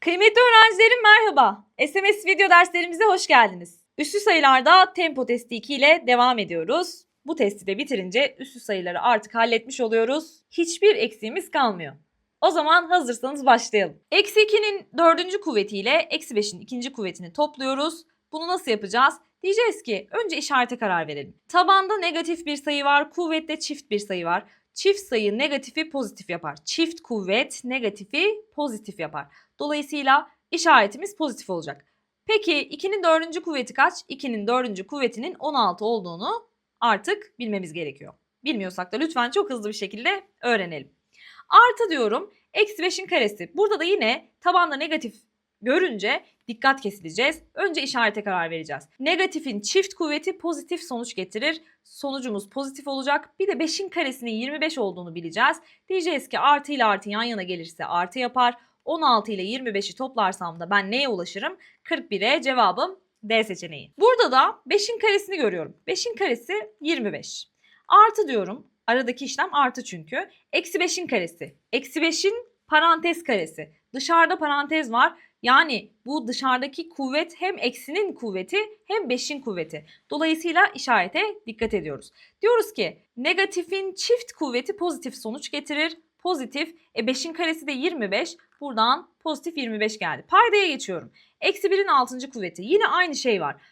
Kıymetli öğrencilerim merhaba. SMS video derslerimize hoş geldiniz. Üslü sayılarda tempo testi 2 ile devam ediyoruz. Bu testi de bitirince üslü sayıları artık halletmiş oluyoruz. Hiçbir eksiğimiz kalmıyor. O zaman hazırsanız başlayalım. Eksi 2'nin dördüncü kuvvetiyle eksi 5'in ikinci kuvvetini topluyoruz. Bunu nasıl yapacağız? Diyeceğiz ki önce işarete karar verelim. Tabanda negatif bir sayı var, kuvvette çift bir sayı var. Çift sayı negatifi pozitif yapar. Çift kuvvet negatifi pozitif yapar. Dolayısıyla işaretimiz pozitif olacak. Peki 2'nin dördüncü kuvveti kaç? 2'nin dördüncü kuvvetinin 16 olduğunu artık bilmemiz gerekiyor. Bilmiyorsak da lütfen çok hızlı bir şekilde öğrenelim. Artı diyorum eksi 5'in karesi. Burada da yine tabanda negatif görünce dikkat kesileceğiz. Önce işarete karar vereceğiz. Negatifin çift kuvveti pozitif sonuç getirir. Sonucumuz pozitif olacak. Bir de 5'in karesinin 25 olduğunu bileceğiz. Diyeceğiz ki artı ile artı yan yana gelirse artı yapar. 16 ile 25'i toplarsam da ben neye ulaşırım? 41'e cevabım D seçeneği. Burada da 5'in karesini görüyorum. 5'in karesi 25. Artı diyorum. Aradaki işlem artı çünkü. Eksi 5'in karesi. Eksi 5'in parantez karesi. Dışarıda parantez var. Yani bu dışarıdaki kuvvet hem eksinin kuvveti hem 5'in kuvveti. Dolayısıyla işarete dikkat ediyoruz. Diyoruz ki negatifin çift kuvveti pozitif sonuç getirir. Pozitif. E 5'in karesi de 25. Buradan pozitif 25 geldi. Paydaya geçiyorum. Eksi 1'in 6. kuvveti. Yine aynı şey var.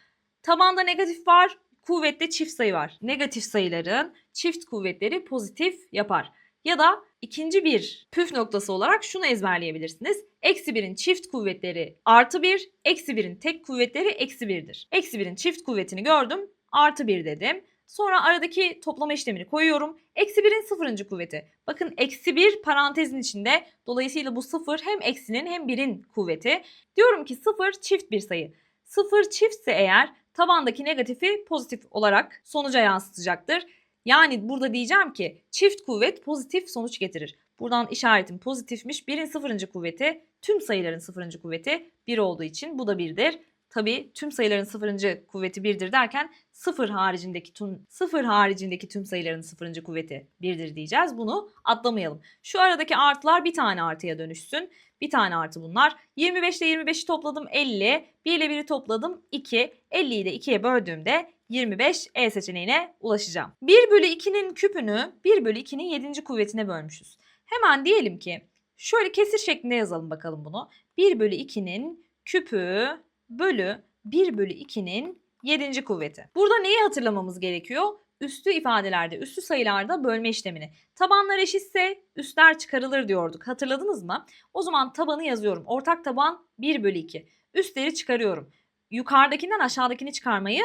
Tabanda negatif var. Kuvvette çift sayı var. Negatif sayıların çift kuvvetleri pozitif yapar. Ya da ikinci bir püf noktası olarak şunu ezberleyebilirsiniz. Eksi 1'in çift kuvvetleri artı 1, eksi 1'in tek kuvvetleri eksi 1'dir. Eksi 1'in çift kuvvetini gördüm, artı 1 dedim. Sonra aradaki toplama işlemini koyuyorum. Eksi 1'in sıfırıncı kuvveti. Bakın eksi 1 parantezin içinde. Dolayısıyla bu sıfır hem eksinin hem 1'in kuvveti. Diyorum ki sıfır çift bir sayı. Sıfır çiftse eğer tabandaki negatifi pozitif olarak sonuca yansıtacaktır. Yani burada diyeceğim ki çift kuvvet pozitif sonuç getirir. Buradan işaretim pozitifmiş. 1'in sıfırıncı kuvveti tüm sayıların sıfırıncı kuvveti 1 olduğu için bu da 1'dir. Tabii tüm sayıların sıfırıncı kuvveti 1'dir derken sıfır haricindeki tüm sıfır haricindeki tüm sayıların sıfırıncı kuvveti 1'dir diyeceğiz. Bunu atlamayalım. Şu aradaki artılar bir tane artıya dönüşsün. Bir tane artı bunlar. 25 ile 25'i topladım 50. 1 ile 1'i topladım 2. 50'yi de 2'ye böldüğümde 25 E seçeneğine ulaşacağım. 1 bölü 2'nin küpünü 1 bölü 2'nin 7. kuvvetine bölmüşüz. Hemen diyelim ki şöyle kesir şeklinde yazalım bakalım bunu. 1 bölü 2'nin küpü bölü 1 bölü 2'nin 7. kuvveti. Burada neyi hatırlamamız gerekiyor? Üstü ifadelerde, üstü sayılarda bölme işlemini. Tabanlar eşitse üstler çıkarılır diyorduk. Hatırladınız mı? O zaman tabanı yazıyorum. Ortak taban 1 bölü 2. Üstleri çıkarıyorum. Yukarıdakinden aşağıdakini çıkarmayı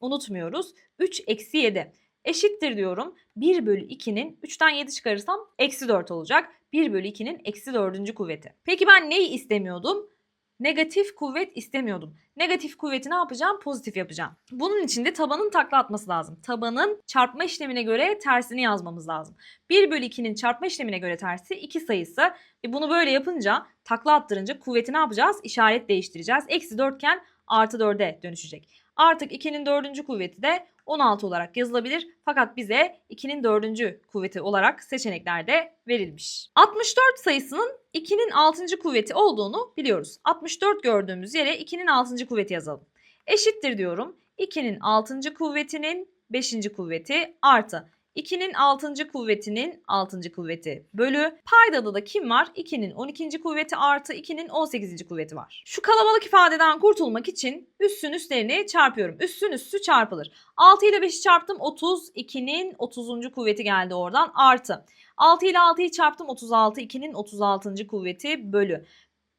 unutmuyoruz. 3 eksi 7 eşittir diyorum. 1 bölü 2'nin 3'ten 7 çıkarırsam eksi 4 olacak. 1 bölü 2'nin eksi 4. kuvveti. Peki ben neyi istemiyordum? Negatif kuvvet istemiyordum. Negatif kuvveti ne yapacağım? Pozitif yapacağım. Bunun için de tabanın takla atması lazım. Tabanın çarpma işlemine göre tersini yazmamız lazım. 1 bölü 2'nin çarpma işlemine göre tersi 2 sayısı. E bunu böyle yapınca takla attırınca kuvveti ne yapacağız? İşaret değiştireceğiz. Eksi 4 iken artı 4'e dönüşecek. Artık 2'nin 4. kuvveti de 16 olarak yazılabilir. Fakat bize 2'nin 4. kuvveti olarak seçeneklerde verilmiş. 64 sayısının 2'nin 6. kuvveti olduğunu biliyoruz. 64 gördüğümüz yere 2'nin 6. kuvveti yazalım. Eşittir diyorum. 2'nin 6. kuvvetinin 5. kuvveti artı 2'nin 6. kuvvetinin 6. kuvveti bölü paydada da kim var? 2'nin 12. kuvveti artı 2'nin 18. kuvveti var. Şu kalabalık ifadeden kurtulmak için üssün üstlerini çarpıyorum. Üssün üssü çarpılır. 6 ile 5'i çarptım 30. 2'nin 30. kuvveti geldi oradan artı. 6 ile 6'yı çarptım 36. 2'nin 36. kuvveti bölü.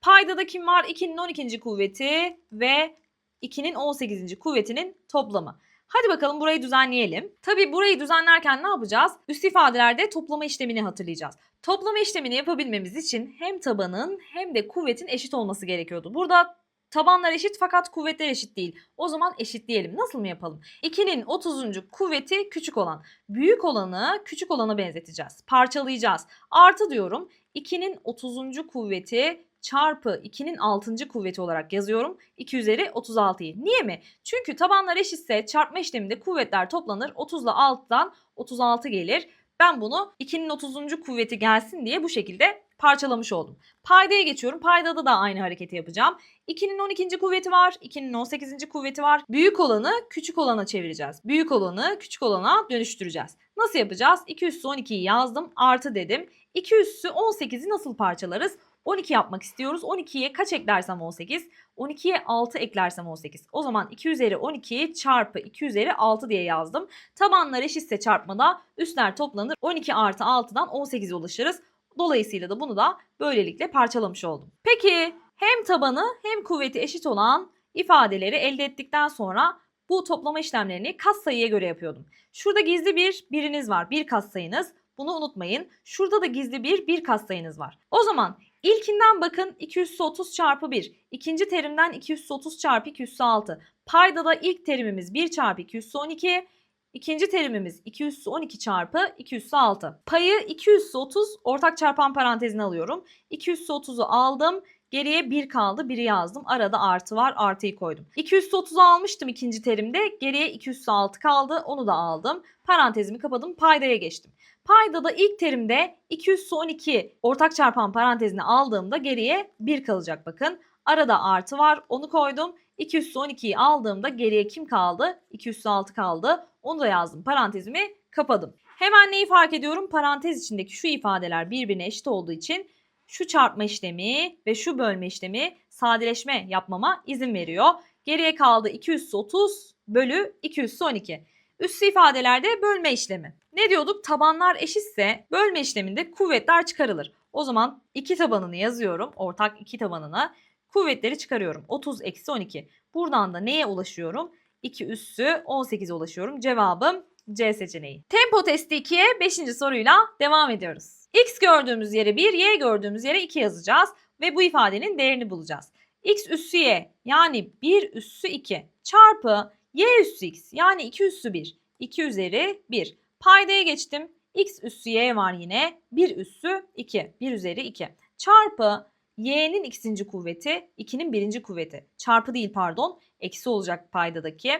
Paydada kim var? 2'nin 12. kuvveti ve 2'nin 18. kuvvetinin toplamı. Hadi bakalım burayı düzenleyelim. Tabi burayı düzenlerken ne yapacağız? Üst ifadelerde toplama işlemini hatırlayacağız. Toplama işlemini yapabilmemiz için hem tabanın hem de kuvvetin eşit olması gerekiyordu. Burada tabanlar eşit fakat kuvvetler eşit değil. O zaman eşitleyelim. Nasıl mı yapalım? 2'nin 30. kuvveti küçük olan. Büyük olanı küçük olana benzeteceğiz. Parçalayacağız. Artı diyorum 2'nin 30. kuvveti çarpı 2'nin 6. kuvveti olarak yazıyorum. 2 üzeri 36'yı. Niye mi? Çünkü tabanlar eşitse çarpma işleminde kuvvetler toplanır. 30 ile 6'dan 36 gelir. Ben bunu 2'nin 30. kuvveti gelsin diye bu şekilde parçalamış oldum. Paydaya geçiyorum. Paydada da aynı hareketi yapacağım. 2'nin 12. kuvveti var. 2'nin 18. kuvveti var. Büyük olanı küçük olana çevireceğiz. Büyük olanı küçük olana dönüştüreceğiz. Nasıl yapacağız? 2 üssü 12'yi yazdım. Artı dedim. 2 üssü 18'i nasıl parçalarız? 12 yapmak istiyoruz. 12'ye kaç eklersem 18? 12'ye 6 eklersem 18. O zaman 2 üzeri 12 çarpı 2 üzeri 6 diye yazdım. Tabanlar eşitse çarpmada üstler toplanır. 12 artı 6'dan 18'e ulaşırız. Dolayısıyla da bunu da böylelikle parçalamış oldum. Peki hem tabanı hem kuvveti eşit olan ifadeleri elde ettikten sonra bu toplama işlemlerini katsayıya göre yapıyordum. Şurada gizli bir biriniz var. Bir katsayınız. Bunu unutmayın. Şurada da gizli bir bir katsayınız var. O zaman ilkinden bakın 2 üssü 30 çarpı 1. İkinci terimden 2 üssü 30 çarpı 2 üssü 6. Payda da ilk terimimiz 1 çarpı 2 üssü 12. İkinci terimimiz 2 üssü 12 çarpı 2 üssü 6. Payı 2 üssü 30 ortak çarpan parantezine alıyorum. 2 üssü 30'u aldım. Geriye 1 kaldı. 1'i yazdım. Arada artı var. Artıyı koydum. 2 üssü 30'u almıştım ikinci terimde. Geriye 2 üssü 6 kaldı. Onu da aldım. Parantezimi kapadım. Paydaya geçtim. Payda da ilk terimde 2 üssü 12 ortak çarpan parantezine aldığımda geriye 1 kalacak bakın. Arada artı var. Onu koydum. 2 üssü 12'yi aldığımda geriye kim kaldı? 2 üssü 6 kaldı. Onu da yazdım. Parantezimi kapadım. Hemen neyi fark ediyorum? Parantez içindeki şu ifadeler birbirine eşit olduğu için şu çarpma işlemi ve şu bölme işlemi sadeleşme yapmama izin veriyor. Geriye kaldı 2 üssü 30 bölü 2 üssü 12. Üssü ifadelerde bölme işlemi. Ne diyorduk? Tabanlar eşitse bölme işleminde kuvvetler çıkarılır. O zaman iki tabanını yazıyorum. Ortak iki tabanını. Kuvvetleri çıkarıyorum. 30 eksi 12. Buradan da neye ulaşıyorum? 2 üssü 18'e ulaşıyorum. Cevabım C seçeneği. Tempo testi 2'ye 5. soruyla devam ediyoruz. X gördüğümüz yere 1, Y gördüğümüz yere 2 yazacağız ve bu ifadenin değerini bulacağız. X üssü Y yani 1 üssü 2 çarpı Y üssü X yani 2 üssü 1. 2 üzeri 1. Paydaya geçtim. X üssü Y var yine. 1 üssü 2. 1 üzeri 2. Çarpı Y'nin ikinci kuvveti 2'nin birinci kuvveti. Çarpı değil pardon. Eksi olacak paydadaki.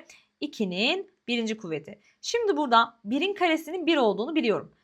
2'nin birinci kuvveti. Şimdi burada 1'in karesinin 1 olduğunu biliyorum.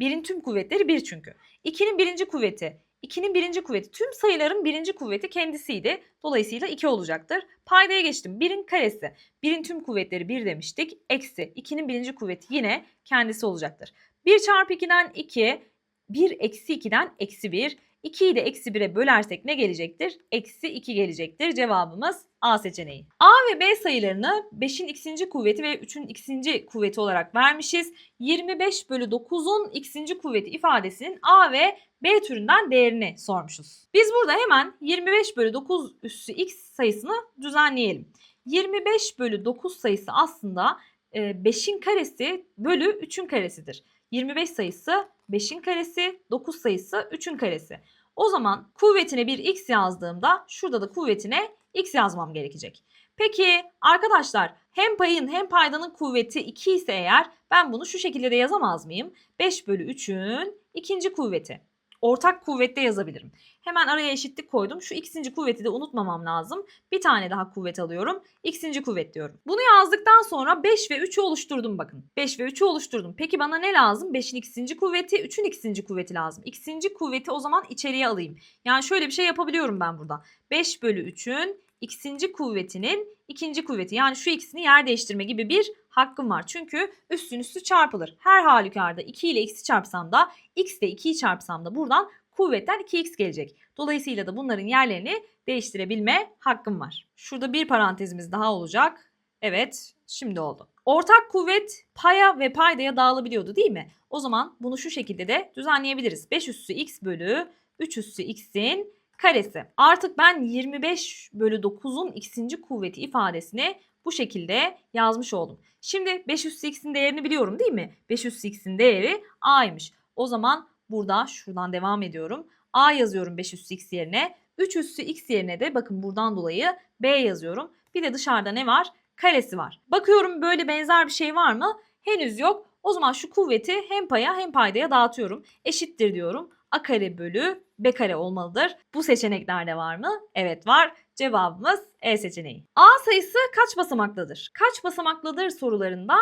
1'in tüm kuvvetleri 1 çünkü. 2'nin birinci kuvveti. 2'nin birinci kuvveti. Tüm sayıların birinci kuvveti kendisiydi. Dolayısıyla 2 olacaktır. Paydaya geçtim. 1'in karesi. 1'in tüm kuvvetleri 1 demiştik. Eksi 2'nin birinci kuvveti yine kendisi olacaktır. 1 çarpı 2'den 2. 1 eksi 2'den eksi 1. 2'yi de eksi 1'e bölersek ne gelecektir? Eksi 2 gelecektir. Cevabımız A seçeneği. A ve B sayılarını 5'in x'inci kuvveti ve 3'ün x'inci kuvveti olarak vermişiz. 25 bölü 9'un x'inci kuvveti ifadesinin A ve B türünden değerini sormuşuz. Biz burada hemen 25 bölü 9 üssü x sayısını düzenleyelim. 25 bölü 9 sayısı aslında 5'in karesi bölü 3'ün karesidir. 25 sayısı 5'in karesi, 9 sayısı 3'ün karesi. O zaman kuvvetine bir x yazdığımda şurada da kuvvetine x yazmam gerekecek. Peki arkadaşlar hem payın hem paydanın kuvveti 2 ise eğer ben bunu şu şekilde de yazamaz mıyım? 5 bölü 3'ün ikinci kuvveti. Ortak kuvvette yazabilirim. Hemen araya eşitlik koydum. Şu x'inci kuvveti de unutmamam lazım. Bir tane daha kuvvet alıyorum. x'inci kuvvet diyorum. Bunu yazdıktan sonra 5 ve 3'ü oluşturdum bakın. 5 ve 3'ü oluşturdum. Peki bana ne lazım? 5'in x'inci kuvveti, 3'ün x'inci kuvveti lazım. x'inci kuvveti o zaman içeriye alayım. Yani şöyle bir şey yapabiliyorum ben burada. 5 bölü 3'ün x'inci kuvvetinin ikinci kuvveti. Yani şu ikisini yer değiştirme gibi bir hakkım var. Çünkü üstün üstü çarpılır. Her halükarda 2 ile x'i çarpsam da x ile 2'yi çarpsam da buradan kuvvetten 2x gelecek. Dolayısıyla da bunların yerlerini değiştirebilme hakkım var. Şurada bir parantezimiz daha olacak. Evet şimdi oldu. Ortak kuvvet paya ve paydaya dağılabiliyordu değil mi? O zaman bunu şu şekilde de düzenleyebiliriz. 5 üssü x bölü 3 üssü x'in karesi. Artık ben 25 bölü 9'un x'inci kuvveti ifadesini bu şekilde yazmış oldum. Şimdi 5 üssü x'in değerini biliyorum değil mi? 5 üssü x'in değeri a'ymış. O zaman burada şuradan devam ediyorum. a yazıyorum 5 üssü x yerine. 3 üssü x yerine de bakın buradan dolayı b yazıyorum. Bir de dışarıda ne var? Karesi var. Bakıyorum böyle benzer bir şey var mı? Henüz yok. O zaman şu kuvveti hem paya hem paydaya dağıtıyorum. Eşittir diyorum. A kare bölü B kare olmalıdır. Bu seçeneklerde var mı? Evet var. Cevabımız E seçeneği. A sayısı kaç basamaklıdır? Kaç basamaklıdır sorularında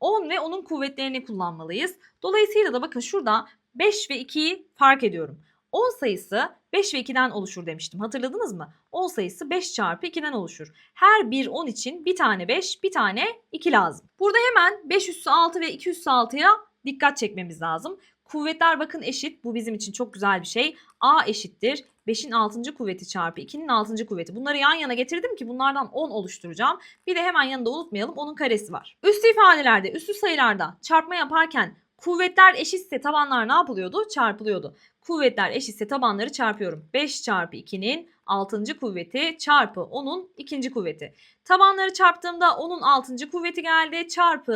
10 ve onun kuvvetlerini kullanmalıyız. Dolayısıyla da bakın şurada 5 ve 2'yi fark ediyorum. 10 sayısı 5 ve 2'den oluşur demiştim. Hatırladınız mı? 10 sayısı 5 çarpı 2'den oluşur. Her bir 10 için bir tane 5, bir tane 2 lazım. Burada hemen 5 üssü 6 ve 2 üssü 6'ya dikkat çekmemiz lazım. Kuvvetler bakın eşit. Bu bizim için çok güzel bir şey. A eşittir 5'in 6. kuvveti çarpı 2'nin 6. kuvveti. Bunları yan yana getirdim ki bunlardan 10 oluşturacağım. Bir de hemen yanında unutmayalım onun karesi var. Üstü ifadelerde, üstü sayılarda çarpma yaparken kuvvetler eşitse tabanlar ne yapılıyordu? Çarpılıyordu. Kuvvetler eşitse tabanları çarpıyorum. 5 çarpı 2'nin 6. kuvveti çarpı 10'un 2. kuvveti. Tabanları çarptığımda 10'un 6. kuvveti geldi çarpı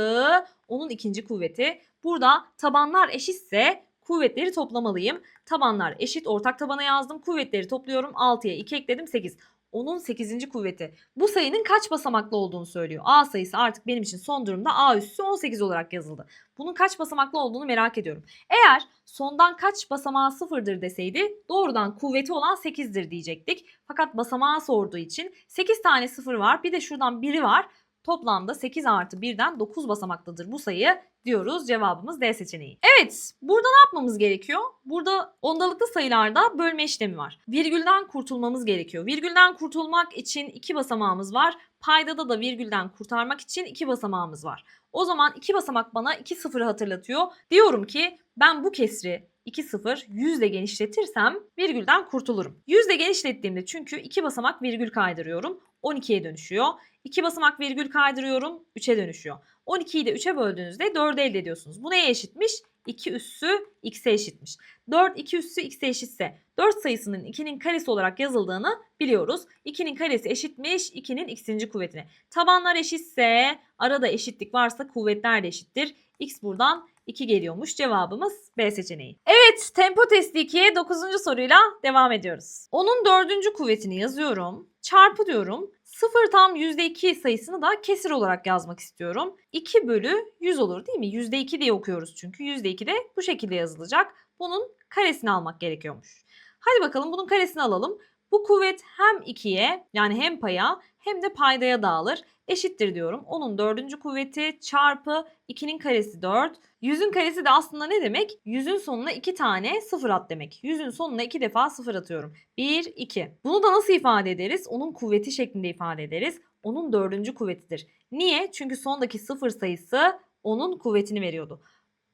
10'un 2. kuvveti. Burada tabanlar eşitse kuvvetleri toplamalıyım. Tabanlar eşit ortak tabana yazdım. Kuvvetleri topluyorum. 6'ya 2 ekledim 8. Onun 8. kuvveti. Bu sayının kaç basamaklı olduğunu söylüyor. A sayısı artık benim için son durumda A üssü 18 olarak yazıldı. Bunun kaç basamaklı olduğunu merak ediyorum. Eğer sondan kaç basamağı sıfırdır deseydi doğrudan kuvveti olan 8'dir diyecektik. Fakat basamağı sorduğu için 8 tane sıfır var bir de şuradan biri var. Toplamda 8 artı 1'den 9 basamaklıdır bu sayı diyoruz. Cevabımız D seçeneği. Evet burada ne yapmamız gerekiyor? Burada ondalıklı sayılarda bölme işlemi var. Virgülden kurtulmamız gerekiyor. Virgülden kurtulmak için 2 basamağımız var. Paydada da virgülden kurtarmak için 2 basamağımız var. O zaman 2 basamak bana 2 sıfırı hatırlatıyor. Diyorum ki ben bu kesri 2 sıfır 100 ile genişletirsem virgülden kurtulurum. 100 ile genişlettiğimde çünkü 2 basamak virgül kaydırıyorum. 12'ye dönüşüyor. 2 basamak virgül kaydırıyorum 3'e dönüşüyor. 12'yi de 3'e böldüğünüzde 4'ü elde ediyorsunuz. Bu neye eşitmiş? 2 üssü x'e eşitmiş. 4 2 üssü x'e eşitse 4 sayısının 2'nin karesi olarak yazıldığını biliyoruz. 2'nin karesi eşitmiş 2'nin x'inci kuvvetine. Tabanlar eşitse arada eşitlik varsa kuvvetler de eşittir. X buradan 2 geliyormuş. Cevabımız B seçeneği. Evet tempo testi 2'ye 9. soruyla devam ediyoruz. Onun 4. kuvvetini yazıyorum. Çarpı diyorum. 0 tam %2 sayısını da kesir olarak yazmak istiyorum. 2 bölü 100 olur değil mi? %2 diye okuyoruz çünkü. %2 de bu şekilde yazılacak. Bunun karesini almak gerekiyormuş. Hadi bakalım bunun karesini alalım. Bu kuvvet hem 2'ye yani hem paya hem de paydaya dağılır. Eşittir diyorum. Onun dördüncü kuvveti çarpı 2'nin karesi 4. 100'ün karesi de aslında ne demek? 100'ün sonuna 2 tane sıfır at demek. 100'ün sonuna 2 defa sıfır atıyorum. 1, 2. Bunu da nasıl ifade ederiz? Onun kuvveti şeklinde ifade ederiz. Onun dördüncü kuvvetidir. Niye? Çünkü sondaki sıfır sayısı onun kuvvetini veriyordu.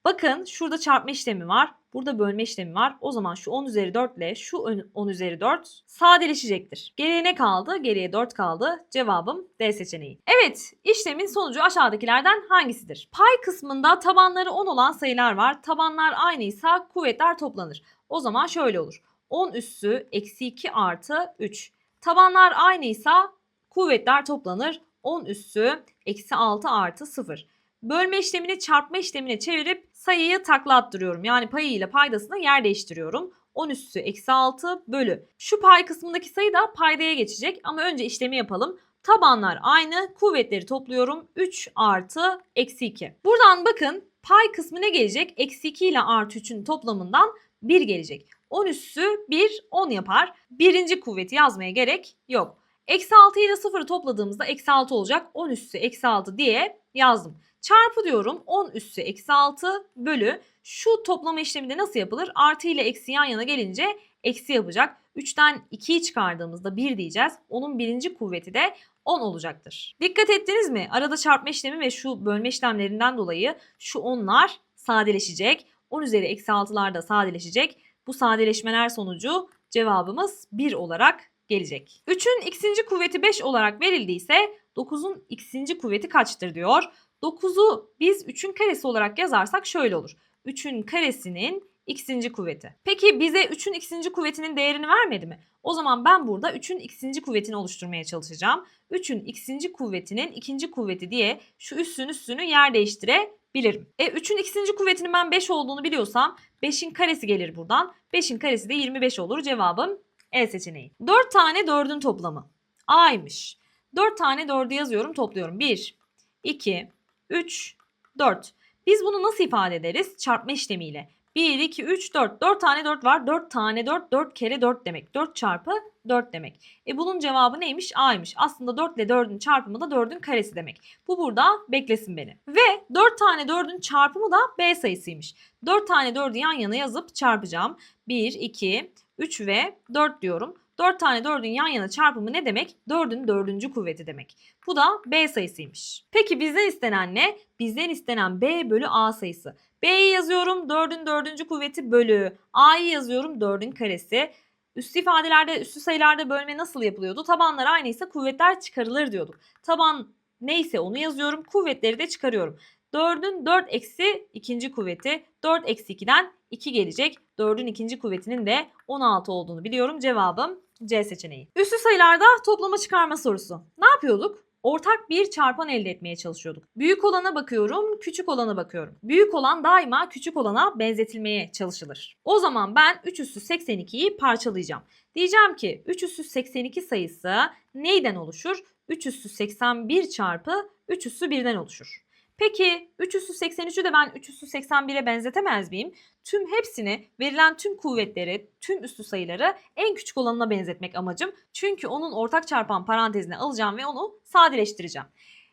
Bakın şurada çarpma işlemi var. Burada bölme işlemi var. O zaman şu 10 üzeri 4 ile şu 10 üzeri 4 sadeleşecektir. Geriye ne kaldı? Geriye 4 kaldı. Cevabım D seçeneği. Evet işlemin sonucu aşağıdakilerden hangisidir? Pay kısmında tabanları 10 olan sayılar var. Tabanlar aynıysa kuvvetler toplanır. O zaman şöyle olur. 10 üssü eksi 2 artı 3. Tabanlar aynıysa kuvvetler toplanır. 10 üssü eksi 6 artı 0 bölme işlemini çarpma işlemine çevirip sayıyı takla attırıyorum. Yani payı ile paydasını yer değiştiriyorum. 10 üssü eksi 6 bölü. Şu pay kısmındaki sayı da paydaya geçecek ama önce işlemi yapalım. Tabanlar aynı. Kuvvetleri topluyorum. 3 artı eksi 2. Buradan bakın pay kısmı ne gelecek? Eksi 2 ile artı 3'ün toplamından 1 gelecek. 10 üssü 1 10 yapar. Birinci kuvveti yazmaya gerek yok. Eksi 6 ile 0'ı topladığımızda eksi 6 olacak. 10 üssü eksi 6 diye yazdım. Çarpı diyorum 10 üssü eksi 6 bölü şu toplama işlemi de nasıl yapılır? Artı ile eksi yan yana gelince eksi yapacak. 3'ten 2'yi çıkardığımızda 1 diyeceğiz. Onun birinci kuvveti de 10 olacaktır. Dikkat ettiniz mi? Arada çarpma işlemi ve şu bölme işlemlerinden dolayı şu 10'lar sadeleşecek. 10 üzeri eksi 6'lar da sadeleşecek. Bu sadeleşmeler sonucu cevabımız 1 olarak gelecek. 3'ün x'inci kuvveti 5 olarak verildiyse 9'un x'inci kuvveti kaçtır diyor. 9'u biz 3'ün karesi olarak yazarsak şöyle olur. 3'ün karesinin x'inci kuvveti. Peki bize 3'ün x'inci kuvvetinin değerini vermedi mi? O zaman ben burada 3'ün x'inci kuvvetini oluşturmaya çalışacağım. 3'ün x'inci kuvvetinin ikinci kuvveti diye şu üssün üssünü yer değiştirebilirim. E 3'ün x'inci kuvvetinin ben 5 olduğunu biliyorsam 5'in karesi gelir buradan. 5'in karesi de 25 olur. Cevabım E seçeneği. 4 tane 4'ün toplamı. A'ymış. 4 tane 4'ü yazıyorum topluyorum. 1, 2, 3, 4. Biz bunu nasıl ifade ederiz? Çarpma işlemiyle. 1, 2, 3, 4. 4 tane 4 var. 4 tane 4, 4 kere 4 demek. 4 çarpı 4 demek. E bunun cevabı neymiş? A'ymış. Aslında 4 ile 4'ün çarpımı da 4'ün karesi demek. Bu burada beklesin beni. Ve 4 tane 4'ün çarpımı da B sayısıymış. 4 tane 4'ü yan yana yazıp çarpacağım. 1, 2, 3 ve 4 diyorum. 4 tane 4'ün yan yana çarpımı ne demek? 4'ün 4. kuvveti demek. Bu da B sayısıymış. Peki bizden istenen ne? Bizden istenen B bölü A sayısı. B'yi yazıyorum 4'ün 4. kuvveti bölü A'yı yazıyorum 4'ün karesi. Üstü ifadelerde, üstü sayılarda bölme nasıl yapılıyordu? Tabanlar aynıysa kuvvetler çıkarılır diyorduk. Taban neyse onu yazıyorum. Kuvvetleri de çıkarıyorum. 4'ün 4 eksi ikinci kuvveti 4 eksi 2'den 2 gelecek. 4'ün ikinci kuvvetinin de 16 olduğunu biliyorum. Cevabım C seçeneği. Üstü sayılarda toplama çıkarma sorusu. Ne yapıyorduk? Ortak bir çarpan elde etmeye çalışıyorduk. Büyük olana bakıyorum, küçük olana bakıyorum. Büyük olan daima küçük olana benzetilmeye çalışılır. O zaman ben 3 üssü 82'yi parçalayacağım. Diyeceğim ki 3 üssü 82 sayısı neyden oluşur? 3 üssü 81 çarpı 3 üssü 1'den oluşur. Peki 3 üssü 83'ü de ben 3 üssü 81'e benzetemez miyim? Tüm hepsini verilen tüm kuvvetleri, tüm üstü sayıları en küçük olanına benzetmek amacım. Çünkü onun ortak çarpan parantezine alacağım ve onu sadeleştireceğim.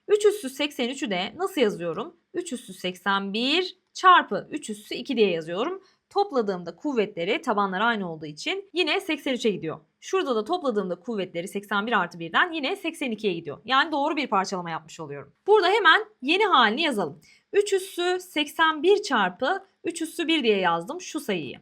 3 üssü 83'ü de nasıl yazıyorum? 3 üssü 81 çarpı 3 üssü 2 diye yazıyorum. Topladığımda kuvvetleri tabanlar aynı olduğu için yine 83'e gidiyor. Şurada da topladığımda kuvvetleri 81 artı 1'den yine 82'ye gidiyor. Yani doğru bir parçalama yapmış oluyorum. Burada hemen yeni halini yazalım. 3 üssü 81 çarpı 3 üssü 1 diye yazdım şu sayıyı.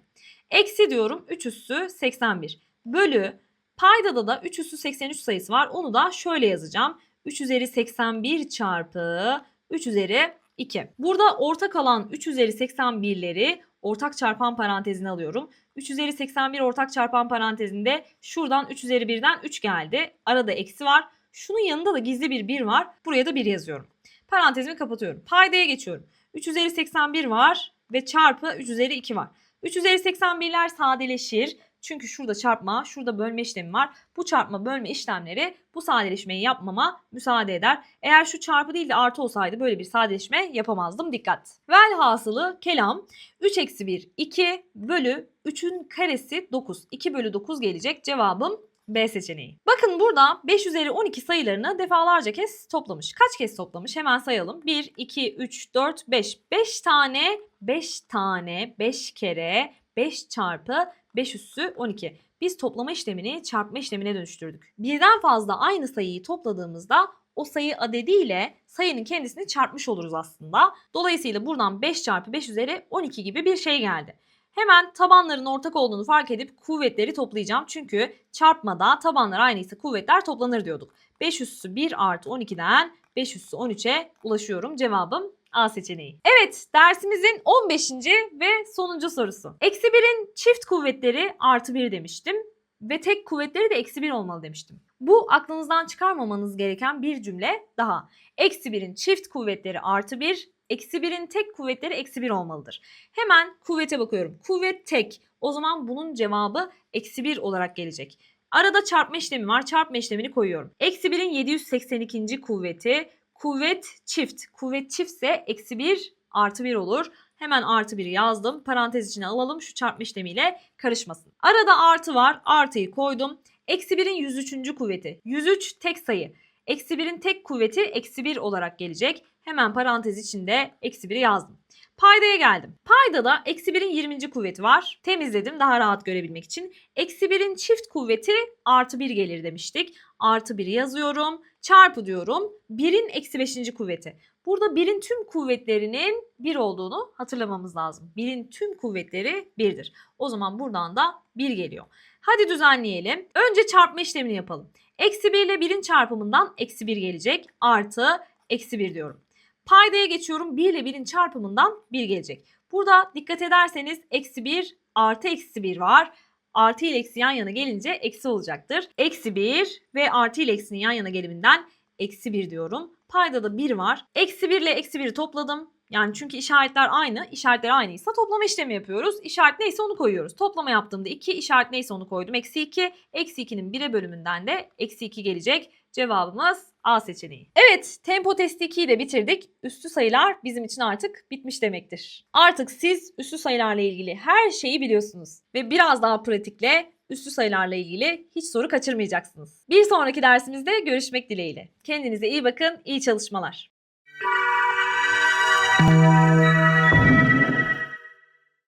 Eksi diyorum 3 üssü 81 bölü paydada da 3 üssü 83 sayısı var. Onu da şöyle yazacağım. 3 üzeri 81 çarpı 3 üzeri 2. Burada ortak alan 3 üzeri 81'leri ortak çarpan parantezine alıyorum. 3 üzeri 81 ortak çarpan parantezinde şuradan 3 üzeri 1'den 3 geldi. Arada eksi var. Şunun yanında da gizli bir 1 var. Buraya da 1 yazıyorum. Parantezimi kapatıyorum. Paydaya geçiyorum. 3 üzeri 81 var ve çarpı 3 üzeri 2 var. 3 üzeri 81'ler sadeleşir. Çünkü şurada çarpma, şurada bölme işlemi var. Bu çarpma bölme işlemleri bu sadeleşmeyi yapmama müsaade eder. Eğer şu çarpı değil de artı olsaydı böyle bir sadeleşme yapamazdım. Dikkat. Velhasılı kelam 3 eksi 1 2 bölü 3'ün karesi 9. 2 bölü 9 gelecek. Cevabım B seçeneği. Bakın burada 5 üzeri 12 sayılarını defalarca kez toplamış. Kaç kez toplamış? Hemen sayalım. 1, 2, 3, 4, 5. 5 tane, 5 tane, 5 kere, 5 çarpı 5 üssü 12. Biz toplama işlemini çarpma işlemine dönüştürdük. Birden fazla aynı sayıyı topladığımızda o sayı adediyle sayının kendisini çarpmış oluruz aslında. Dolayısıyla buradan 5 çarpı 5 üzeri 12 gibi bir şey geldi. Hemen tabanların ortak olduğunu fark edip kuvvetleri toplayacağım. Çünkü çarpmada tabanlar aynıysa kuvvetler toplanır diyorduk. 5 üssü 1 artı 12'den 5 üssü 13'e ulaşıyorum. Cevabım A seçeneği. Evet dersimizin 15. ve sonuncu sorusu. Eksi 1'in çift kuvvetleri artı 1 demiştim. Ve tek kuvvetleri de eksi 1 olmalı demiştim. Bu aklınızdan çıkarmamanız gereken bir cümle daha. Eksi 1'in çift kuvvetleri artı 1, eksi 1'in tek kuvvetleri eksi 1 olmalıdır. Hemen kuvvete bakıyorum. Kuvvet tek. O zaman bunun cevabı eksi 1 olarak gelecek. Arada çarpma işlemi var. Çarpma işlemini koyuyorum. Eksi 1'in 782. kuvveti. Kuvvet çift. Kuvvet çiftse eksi 1 artı 1 olur. Hemen artı 1'i yazdım. Parantez içine alalım şu çarpma işlemiyle karışmasın. Arada artı var. Artıyı koydum. Eksi 1'in 103. kuvveti. 103 tek sayı. Eksi 1'in tek kuvveti eksi 1 olarak gelecek. Hemen parantez içinde eksi 1'i yazdım. Paydaya geldim. Paydada eksi 1'in 20. kuvveti var. Temizledim daha rahat görebilmek için. Eksi 1'in çift kuvveti artı 1 gelir demiştik. Artı 1'i yazıyorum. Çarpı diyorum. 1'in eksi 5. kuvveti. Burada 1'in tüm kuvvetlerinin 1 olduğunu hatırlamamız lazım. 1'in tüm kuvvetleri 1'dir. O zaman buradan da 1 geliyor. Hadi düzenleyelim. Önce çarpma işlemini yapalım. Eksi 1 ile 1'in çarpımından eksi 1 gelecek. Artı eksi 1 diyorum. Paydaya geçiyorum. 1 ile 1'in çarpımından 1 gelecek. Burada dikkat ederseniz eksi 1 artı eksi 1 var. Artı ile eksi yan yana gelince eksi olacaktır. Eksi 1 ve artı ile eksinin yan yana geliminden eksi 1 diyorum. Payda da 1 var. Eksi 1 ile eksi 1'i topladım. Yani çünkü işaretler aynı. İşaretler aynıysa toplama işlemi yapıyoruz. İşaret neyse onu koyuyoruz. Toplama yaptığımda 2, işaret neyse onu koydum. Eksi 2. Eksi 2'nin 1'e bölümünden de eksi 2 gelecek. Cevabımız A seçeneği. Evet, tempo testi 2'yi de bitirdik. Üstü sayılar bizim için artık bitmiş demektir. Artık siz üstü sayılarla ilgili her şeyi biliyorsunuz ve biraz daha pratikle üstü sayılarla ilgili hiç soru kaçırmayacaksınız. Bir sonraki dersimizde görüşmek dileğiyle. Kendinize iyi bakın, iyi çalışmalar.